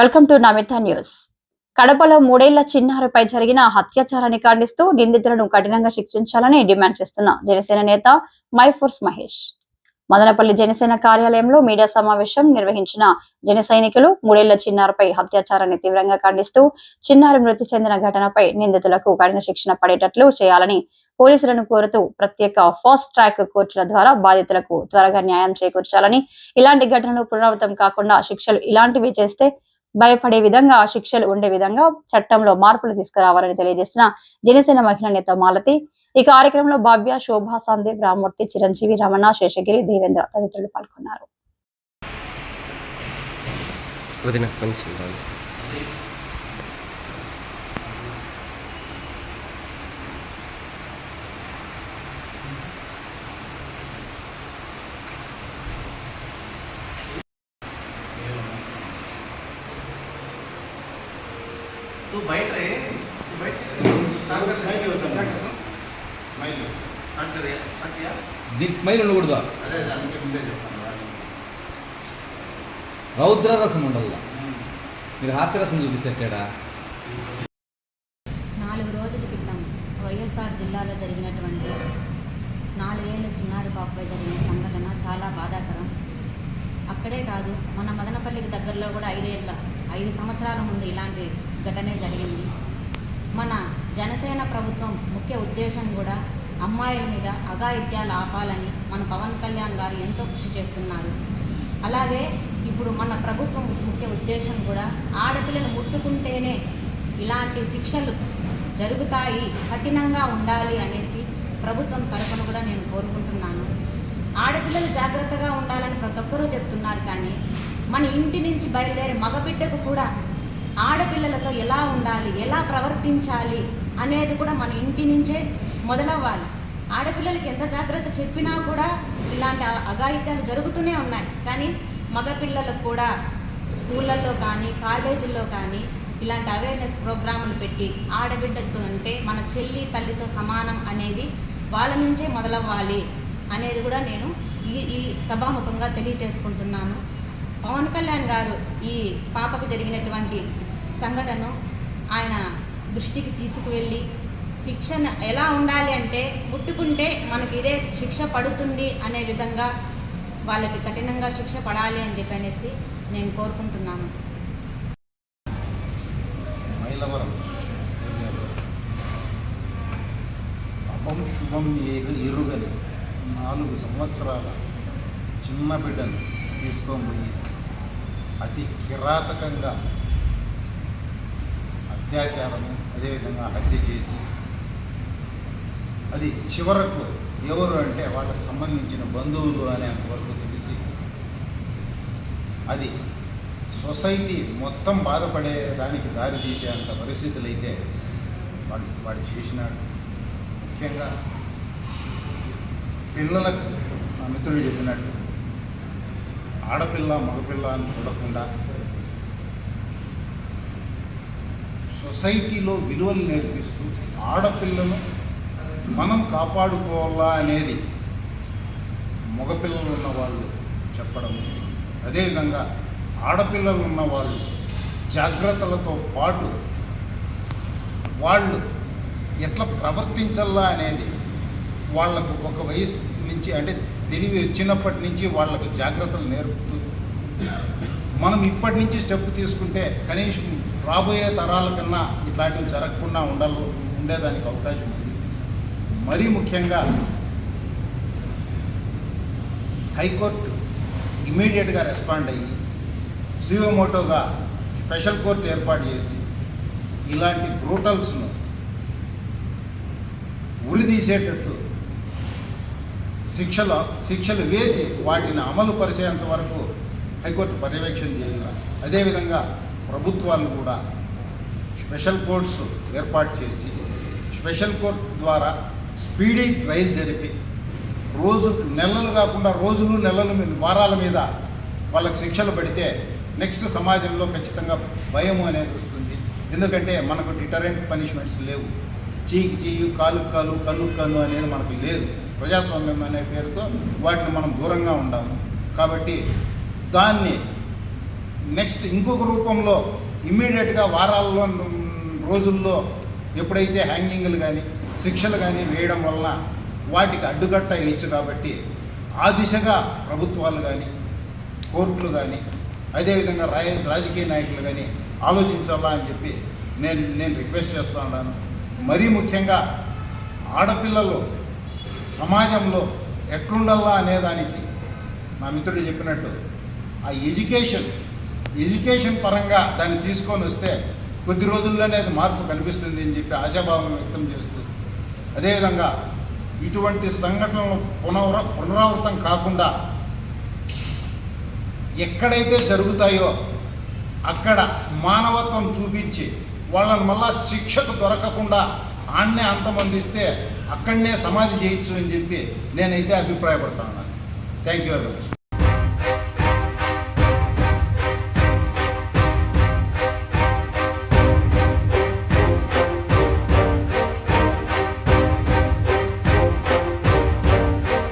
Welcome to Namitha news. కడపలో మూడేళ్ళ చిన్నారిపై జరిగిన అత్యాచారాన్ని ఖండిస్తూ నిందితులను కఠినంగా శిక్షించాలని డిమాండ్ చేస్తున్న జనసేన నేత మైఫోర్స్ మహేష్. మదనపల్లి జనసేన కార్యాలయంలో మీడియా సమావేశం నిర్వహించిన జన సైనికులు మూడేళ్ళ చిన్నారిపై అత్యాచారాన్ని తీవ్రంగా ఖండిస్తూ చిన్నారి మృతి చెందిన ఘటనపై నిందితులకు కఠిన శిక్షణ పడేటట్లు చేయాలని పోలీసులను కోరుతూ ప్రత్యేక ఫాస్ట్ ట్రాక్ కోర్టుల ద్వారా బాధితులకు త్వరగా న్యాయం చేకూర్చాలని ఇలాంటి ఘటనలు పునరావృతం కాకుండా శిక్షలు ఇలాంటివి చేస్తే భయపడే విధంగా శిక్షలు ఉండే విధంగా చట్టంలో మార్పులు తీసుకురావాలని తెలియజేసిన జనసేన మహిళా నేత మాలతి. ఈ కార్యక్రమంలో భవ్య శోభా సందీప్ రామూర్తి చిరంజీవి రమణ శేషగిరి దేవేంద్ర తదితరులు పాల్గొన్నారు. तू बैठ रहे तू बैठ स्टार्ट कर స్మైల్ అవుతాను స్మైల్ स्टार्ट कर स्टार्ट किया దీనికి స్మైల్ ఉండకూడదు అదే దానికి ముందే చెప్తాను రౌద్ర రసం ఉండాల మీరు హాస్యరసం చూపిస్తే తేడా నాలుగు రోజుల క్రితం వైఎస్ఆర్ జిల్లాలో జరిగినటువంటి నాలుగేళ్ల చిన్నారి పాపపై జరిగిన సంఘటన చాలా బాధాకరం అక్కడే కాదు మన మదనపల్లికి దగ్గరలో కూడా ఐదేళ్ల ఐదు సంవత్సరాల ముందు ఇలాంటి ఘటనే జరిగింది. మన జనసేన ప్రభుత్వం ముఖ్య ఉద్దేశం కూడా అమ్మాయిల మీద అఘాయిత్యాలు ఆపాలని మన పవన్ కళ్యాణ్ గారు ఎంతో కృషి చేస్తున్నారు. అలాగే ఇప్పుడు మన ప్రభుత్వం ముఖ్య ఉద్దేశం కూడా ఆడపిల్లలు ముట్టుకుంటేనే ఇలాంటి శిక్షలు జరుగుతాయి కఠినంగా ఉండాలి అనేసి ప్రభుత్వం తరఫున కూడా నేను కోరుకుంటున్నాను. ఆడపిల్లలు జాగ్రత్తగా ఉండాలని ప్రతి ఒక్కరూ చెప్తున్నారు కానీ మన ఇంటి నుంచి బయలుదేరి మగబిడ్డకు కూడా ఆడపిల్లలతో ఎలా ఉండాలి ఎలా ప్రవర్తించాలి అనేది కూడా మన ఇంటి నుంచే మొదలవ్వాలి. ఆడపిల్లలకి ఎంత జాగ్రత్త చెప్పినా కూడా ఇలాంటి అఘాయిత్యాలు జరుగుతూనే ఉన్నాయి. కానీ మగపిల్లలకు కూడా స్కూళ్ళల్లో కానీ కాలేజీల్లో కానీ ఇలాంటి అవేర్నెస్ ప్రోగ్రాములు పెట్టి ఆడబిడ్డతో అంటే మన చెల్లి తల్లితో సమానం అనేది వాళ్ళ నుంచే మొదలవ్వాలి అనేది కూడా నేను ఈ ఈ సభాముఖంగా తెలియజేసుకుంటున్నాను. పవన్ కళ్యాణ్ గారు ఈ పాపకు జరిగినటువంటి సంఘటన ఆయన దృష్టికి తీసుకువెళ్ళి శిక్షణ ఎలా ఉండాలి అంటే ముట్టుకుంటే మనకి ఇదే శిక్ష పడుతుంది అనే విధంగా వాళ్ళకి కఠినంగా శిక్ష పడాలి అని చెప్పి అనేసి నేను కోరుకుంటున్నాను. మైలవరం శుభం ఎరుగని నాలుగు సంవత్సరాల చిన్న బిడ్డను తీసుకొని అతి కిరాతకంగా అత్యాచారము అదేవిధంగా హత్య చేసి అది చివరకు ఎవరు అంటే వాళ్ళకు సంబంధించిన బంధువులు అనేంతవరకు తెలిసి అది సొసైటీ మొత్తం బాధపడే దానికి దారి తీసేంత పరిస్థితులు అయితే వాడు వాడు చేసినాడు. ముఖ్యంగా పిల్లలకు నా మిత్రుడు చెప్పినట్టు ఆడపిల్ల మగపిల్ల అని చూడకుండా సొసైటీలో విలువలు నేర్పిస్తూ ఆడపిల్లను మనం కాపాడుకోవాలా అనేది మగపిల్లలు ఉన్న వాళ్ళు చెప్పడం. అదేవిధంగా ఆడపిల్లలు ఉన్న వాళ్ళు జాగ్రత్తలతో పాటు వాళ్ళు ఎట్లా ప్రవర్తించాలా అనేది వాళ్ళకు ఒక వయసు నుంచి అంటే తెలివి వచ్చినప్పటి నుంచి వాళ్ళకు జాగ్రత్తలు నేర్పుతూ మనం ఇప్పటి నుంచి స్టెప్ తీసుకుంటే కనీసం రాబోయే తరాల కన్నా ఇట్లాంటివి జరగకుండా ఉండాలి ఉండేదానికి అవకాశం ఉంది. మరీ ముఖ్యంగా హైకోర్టు ఇమీడియట్గా రెస్పాండ్ అయ్యి సియోమోటోగా స్పెషల్ కోర్టు ఏర్పాటు చేసి ఇలాంటి బ్రూటల్స్ను ఉరిదీసేటట్లు శిక్షలు శిక్షలు వేసి వాటిని అమలు పరిచేంత వరకు హైకోర్టు పర్యవేక్షణ చేయాలి. అదేవిధంగా ప్రభుత్వాలు కూడా స్పెషల్ కోర్ట్స్ ఏర్పాటు చేసి స్పెషల్ కోర్ట్ ద్వారా స్పీడీ ట్రయల్ జరిపి రోజు నెలలు కాకుండా రోజులు నెలలు వారాల మీద వాళ్ళకి శిక్షలు పడితే నెక్స్ట్ సమాజంలో ఖచ్చితంగా భయం అనేది వస్తుంది. ఎందుకంటే మనకు డిటరెంట్ పనిష్మెంట్స్ లేవు. చీకి చీయు కాలు కాలు కన్ను కన్ను అనేది మనకు లేదు. ప్రజాస్వామ్యం అనే పేరుతో వాటిని మనం దూరంగా ఉండాము కాబట్టి దాన్ని నెక్స్ట్ ఇంకొక రూపంలో ఇమ్మీడియట్గా వారాల్లో రోజుల్లో ఎప్పుడైతే హ్యాంగింగ్లు కానీ శిక్షలు కానీ వేయడం వలన వాటికి అడ్డుకట్ట వేయచ్చు కాబట్టి ఆ దిశగా ప్రభుత్వాలు కానీ కోర్టులు కానీ అదేవిధంగా రాయ రాజకీయ నాయకులు కానీ ఆలోచించాలా అని చెప్పి నేను నేను రిక్వెస్ట్ చేస్తూ ఉన్నాను మరీ ముఖ్యంగా ఆడపిల్లలు సమాజంలో ఎట్లుండాలా అనేదానికి నా మిత్రుడు చెప్పినట్టు ఆ ఎడ్యుకేషన్ ఎడ్యుకేషన్ పరంగా దాన్ని తీసుకొని వస్తే కొద్ది రోజుల్లోనే అది మార్పు కనిపిస్తుంది అని చెప్పి ఆశాభావం వ్యక్తం చేస్తూ అదేవిధంగా ఇటువంటి సంఘటనలు పునర పునరావృతం కాకుండా ఎక్కడైతే జరుగుతాయో అక్కడ మానవత్వం చూపించి వాళ్ళని మళ్ళా శిక్షకు దొరకకుండా ఆన్నే అంతమందిస్తే అక్కడనే సమాధి చేయొచ్చు అని చెప్పి నేనైతే అభిప్రాయపడతాను థ్యాంక్ యూ వెరీ మచ్